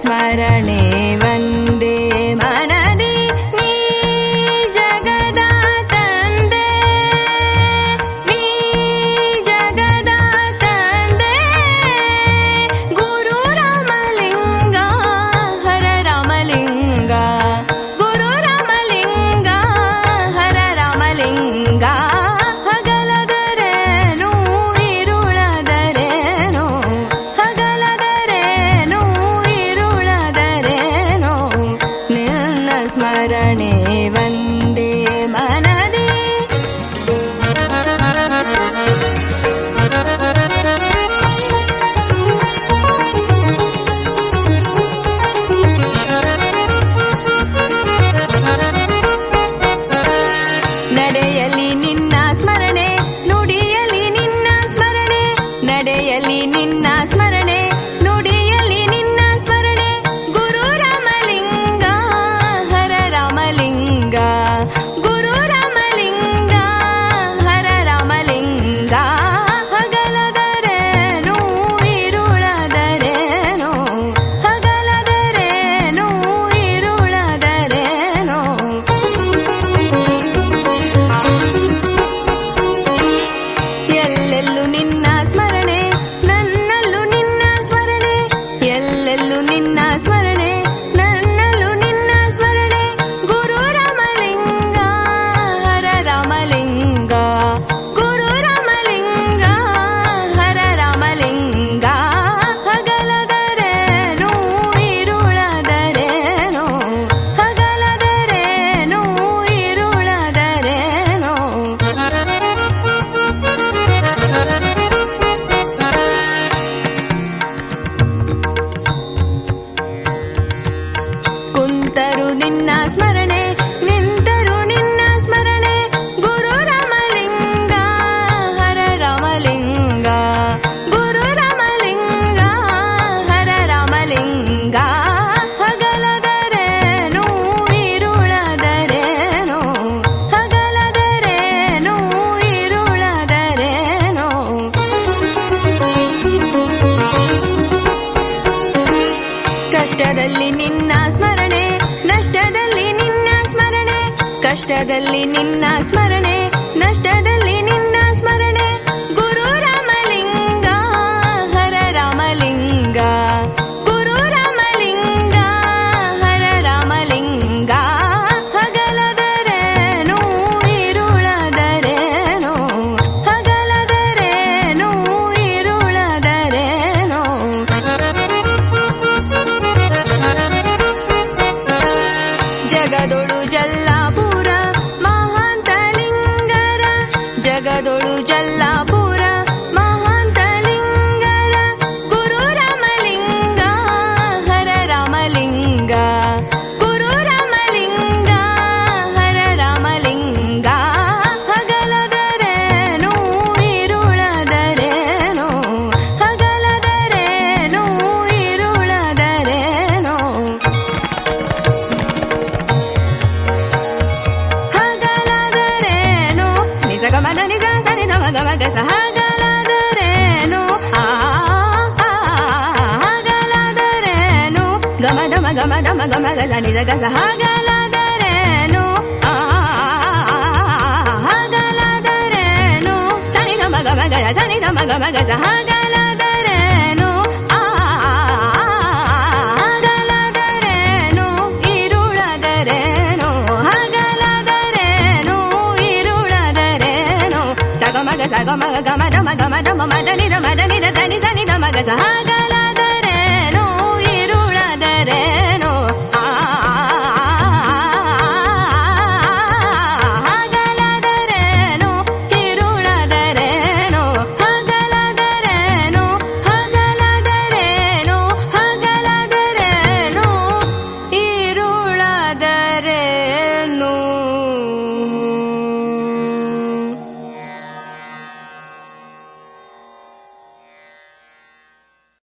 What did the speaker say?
ஸ்மரணே ಕಷ್ಟದಲ್ಲಿ ನಿನ್ನ ಸ್ಮರಣೆ ನಷ್ಟದಲ್ಲಿ ಮಗ ಮಗ ಸಹಗಲಾದರೇನು? ಆ ಹಾಗಲಾದರೇನು? ಗಮ ಗಮ ಗಮ ಗಮ ಗಮ ಗಜ ನಿಜಗ ಸಹಗಲಾದರೇನು? ಆ ಹಾಗಲಾದರೇನು? ಸನಿ ಗಮ ಗಮ ಗಜ ಸನಿ ಗಮ ಗಮ ಗಜ ಹಾಗ గమ గమ దమ గమ దమ మదని దమ దని దని దని దమ గ